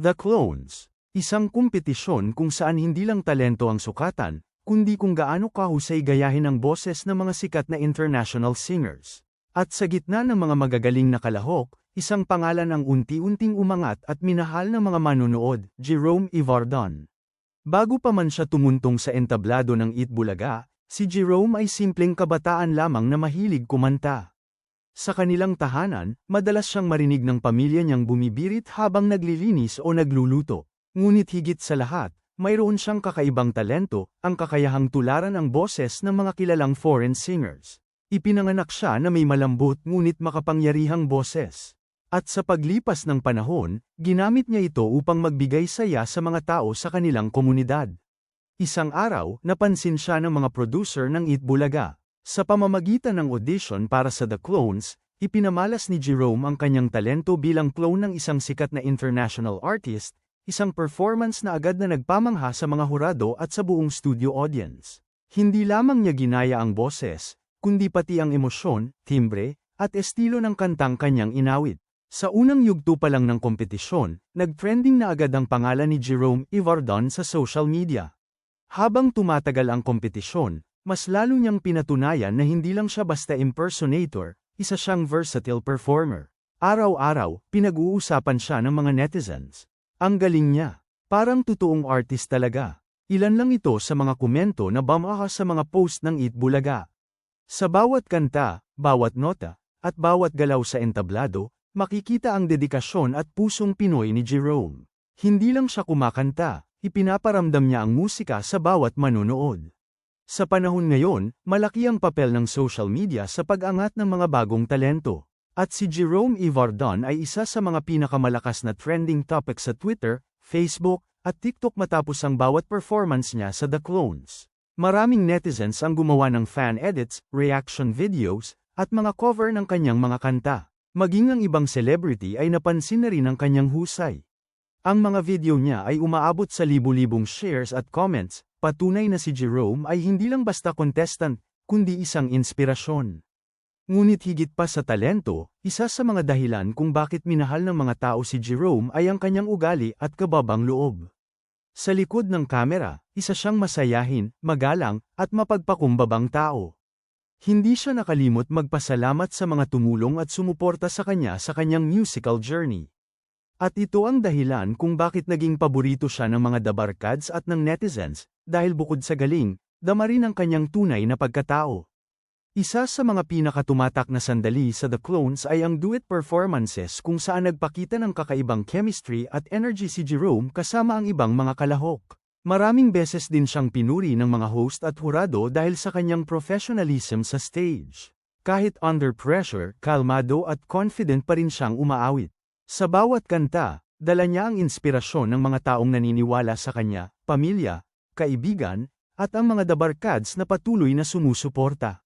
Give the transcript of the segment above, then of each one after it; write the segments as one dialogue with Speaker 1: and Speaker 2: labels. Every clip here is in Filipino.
Speaker 1: The Clones. Isang kompetisyon kung saan hindi lang talento ang sukatan, kundi kung gaano kahusay gayahin ang boses ng mga sikat na international singers. At sa gitna ng mga magagaling na kalahok, isang pangalan ang unti-unting umangat at minahal ng mga manunood, Jerome Ivardon. Bago pa man siya tumuntong sa entablado ng Itbulaga, si Jerome ay simpleng kabataan lamang na mahilig kumanta. Sa kanilang tahanan, madalas siyang marinig ng pamilya niyang bumibirit habang naglilinis o nagluluto. Ngunit higit sa lahat, mayroon siyang kakaibang talento, ang kakayahang tularan ang boses ng mga kilalang foreign singers. Ipinanganak siya na may malambot ngunit makapangyarihang boses. At sa paglipas ng panahon, ginamit niya ito upang magbigay saya sa mga tao sa kanilang komunidad. Isang araw, napansin siya ng mga producer ng Itbulaga. Sa pamamagitan ng audition para sa The Clones, ipinamalas ni Jerome ang kanyang talento bilang clone ng isang sikat na international artist, isang performance na agad na nagpamangha sa mga hurado at sa buong studio audience. Hindi lamang niya ginaya ang boses, kundi pati ang emosyon, timbre, at estilo ng kantang kanyang inawit. Sa unang yugto pa lang ng kompetisyon, nag-trending na agad ang pangalan ni Jerome Ivardon sa social media. Habang tumatagal ang kompetisyon, mas lalo niyang pinatunayan na hindi lang siya basta impersonator, isa siyang versatile performer. Araw-araw, pinag-uusapan siya ng mga netizens. Ang galing niya. Parang totoong artist talaga. Ilan lang ito sa mga komento na bamaha sa mga post ng Itbulaga. Sa bawat kanta, bawat nota, at bawat galaw sa entablado, makikita ang dedikasyon at pusong Pinoy ni Jerome. Hindi lang siya kumakanta, ipinaparamdam niya ang musika sa bawat manonood. Sa panahon ngayon, malaki ang papel ng social media sa pag-angat ng mga bagong talento. At si Jerome Ivardon ay isa sa mga pinakamalakas na trending topic sa Twitter, Facebook, at TikTok matapos ang bawat performance niya sa The Clones. Maraming netizens ang gumawa ng fan edits, reaction videos, at mga cover ng kanyang mga kanta. Maging ang ibang celebrity ay napansin na rin ang kanyang husay. Ang mga video niya ay umaabot sa libu-libong shares at comments, patunay na si Jerome ay hindi lang basta contestant, kundi isang inspirasyon. Ngunit higit pa sa talento, isa sa mga dahilan kung bakit minahal ng mga tao si Jerome ay ang kanyang ugali at kababang loob. Sa likod ng kamera, isa siyang masayahin, magalang, at mapagpakumbabang tao. Hindi siya nakalimot magpasalamat sa mga tumulong at sumuporta sa kanya sa kanyang musical journey. At ito ang dahilan kung bakit naging paborito siya ng mga dabarkads at ng netizens, dahil bukod sa galing, dama rin ang kanyang tunay na pagkatao. Isa sa mga pinakatumatak na sandali sa The Clones ay ang duet performances kung saan nagpakita ng kakaibang chemistry at energy si Jerome kasama ang ibang mga kalahok. Maraming beses din siyang pinuri ng mga host at hurado dahil sa kanyang professionalism sa stage. Kahit under pressure, kalmado at confident pa rin siyang umaawit. Sa bawat kanta, dala niya ang inspirasyon ng mga taong naniniwala sa kanya, pamilya, kaibigan, at ang mga dabarkads na patuloy na sumusuporta.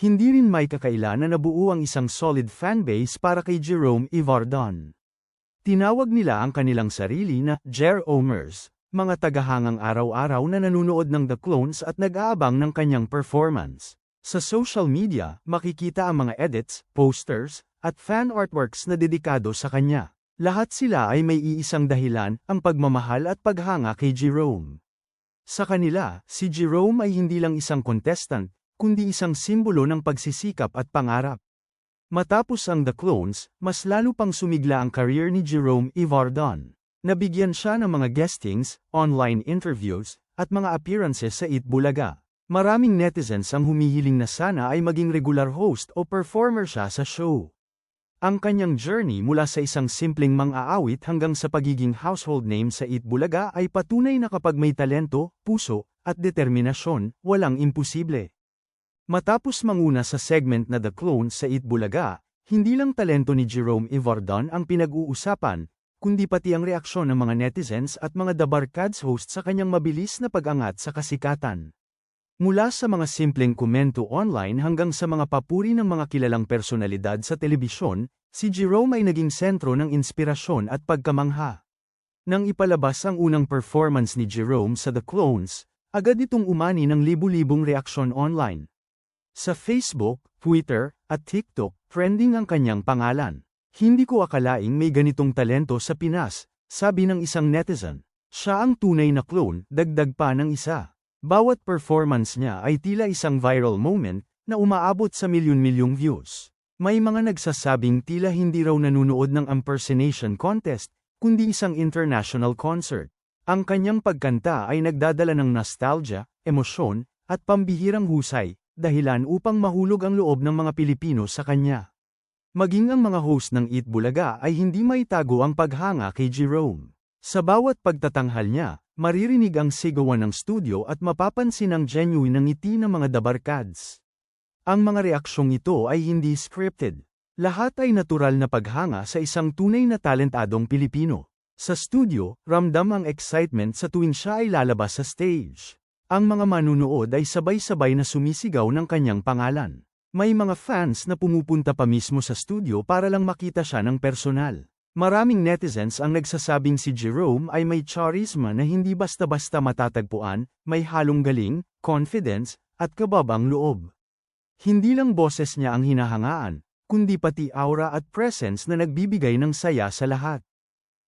Speaker 1: Hindi rin may kakaila na nabuo ang isang solid fanbase para kay Jerome Ivardon. Tinawag nila ang kanilang sarili na Jer-Omers, mga tagahangang araw-araw na nanunood ng The Clones at nag-aabang ng kanyang performance. Sa social media, makikita ang mga edits, posters, at fan artworks na dedikado sa kanya. Lahat sila ay may iisang dahilan, ang pagmamahal at paghanga kay Jerome. Sa kanila, si Jerome ay hindi lang isang contestant, kundi isang simbolo ng pagsisikap at pangarap. Matapos ang The Clones, mas lalo pang sumigla ang career ni Jerome Ivardon. Nabigyan siya ng mga guestings, online interviews, at mga appearances sa Itbulaga. Maraming netizens ang humihiling na sana ay maging regular host o performer siya sa show. Ang kanyang journey mula sa isang simpleng mang-aawit hanggang sa pagiging household name sa Itbulaga ay patunay na kapag may talento, puso, at determinasyon, walang imposible. Matapos manguna sa segment na The Clone sa Itbulaga, hindi lang talento ni Jerome Ivardon ang pinag-uusapan, kundi pati ang reaksyon ng mga netizens at mga Dabarkads host sa kanyang mabilis na pag-angat sa kasikatan. Mula sa mga simpleng komento online hanggang sa mga papuri ng mga kilalang personalidad sa telebisyon, si Jerome ay naging sentro ng inspirasyon at pagkamangha. Nang ipalabas ang unang performance ni Jerome sa The Clones, agad itong umani ng libu-libong reaksyon online. Sa Facebook, Twitter, at TikTok, trending ang kanyang pangalan. Hindi ko akalaing may ganitong talento sa Pinas, Sabi ng isang netizen. Siya ang tunay na clone, dagdag pa ng isa. Bawat performance niya ay tila isang viral moment na umaabot sa milyon-milyong views. May mga nagsasabing tila hindi raw nanunood ng impersonation contest, kundi isang international concert. Ang kanyang pagkanta ay nagdadala ng nostalgia, emosyon, at pambihirang husay, dahilan upang mahulog ang loob ng mga Pilipino sa kanya. Maging ang mga host ng Eat Bulaga ay hindi maitago ang paghanga kay Jerome. Sa bawat pagtatanghal niya, maririnig ang sigawan ng studio at mapapansin ang genuine ng ngiti ng mga dabarkads. Ang mga reaksyong ito ay hindi scripted. Lahat ay natural na paghanga sa isang tunay na talentadong Pilipino. Sa studio, ramdam ang excitement sa tuwing siya ay lalabas sa stage. Ang mga manunood ay sabay-sabay na sumisigaw ng kanyang pangalan. May mga fans na pumupunta pa mismo sa studio para lang makita siya ng personal. Maraming netizens ang nagsasabing si Jerome ay may charisma na hindi basta-basta matatagpuan, may halong galing, confidence, at kababang loob. Hindi lang boses niya ang hinahangaan, kundi pati aura at presence na nagbibigay ng saya sa lahat.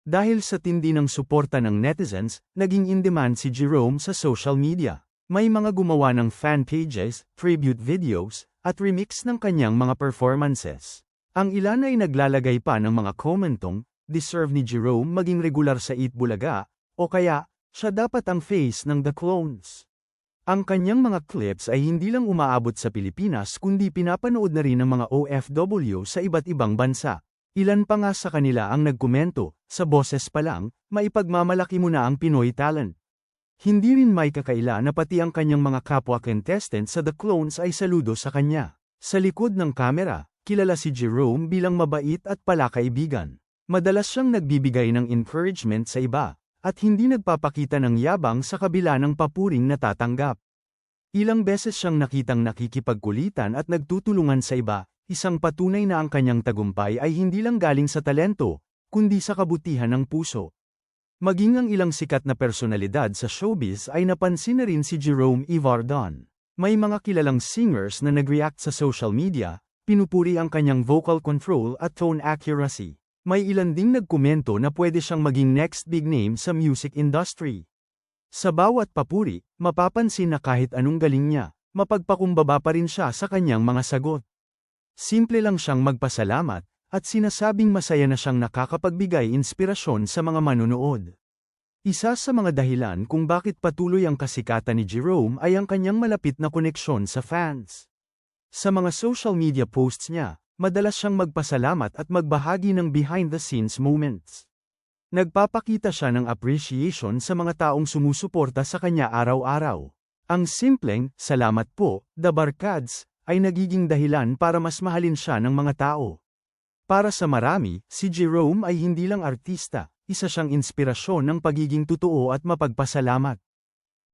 Speaker 1: Dahil sa tindi ng suporta ng netizens, naging in-demand si Jerome sa social media. May mga gumawa ng fan pages, tribute videos, at remix ng kanyang mga performances. Ang ilan ay naglalagay pa ng mga komentong, deserve ni Jerome maging regular sa Eat Bulaga, o kaya, siya dapat ang face ng The Clones. Ang kanyang mga clips ay hindi lang umaabot sa Pilipinas kundi pinapanood na rin ng mga OFW sa iba't ibang bansa. Ilan pa nga sa kanila ang nagkomento, sa boses pa lang, maipagmamalaki mo na ang Pinoy talent. Hindi rin may kakaila na pati ang kanyang mga kapwa contestants sa The Clones ay saludo sa kanya. Sa likod ng kamera, kilala si Jerome bilang mabait at palakaibigan. Madalas siyang nagbibigay ng encouragement sa iba, at hindi nagpapakita ng yabang sa kabila ng papuring natatanggap. Ilang beses siyang nakitang nakikipagkulitan at nagtutulungan sa iba, isang patunay na ang kanyang tagumpay ay hindi lang galing sa talento, kundi sa kabutihan ng puso. Maging ang ilang sikat na personalidad sa showbiz ay napansin na rin si Jerome Ivardon. May mga kilalang singers na nag-react sa social media, pinupuri ang kanyang vocal control at tone accuracy. May ilan ding nagkomento na pwede siyang maging next big name sa music industry. Sa bawat papuri, mapapansin na kahit anong galing niya, mapagpakumbaba pa rin siya sa kanyang mga sagot. Simple lang siyang magpasalamat, at sinasabing masaya na siyang nakakapagbigay inspirasyon sa mga manunood. Isa sa mga dahilan kung bakit patuloy ang kasikatan ni Jerome ay ang kanyang malapit na koneksyon sa fans. Sa mga social media posts niya, madalas siyang magpasalamat at magbahagi ng behind-the-scenes moments. Nagpapakita siya ng appreciation sa mga taong sumusuporta sa kanya araw-araw. Ang simpleng, salamat po, The Barkads, ay nagiging dahilan para mas mahalin siya ng mga tao. Para sa marami, si Jerome ay hindi lang artista, isa siyang inspirasyon ng pagiging totoo at mapagpasalamat.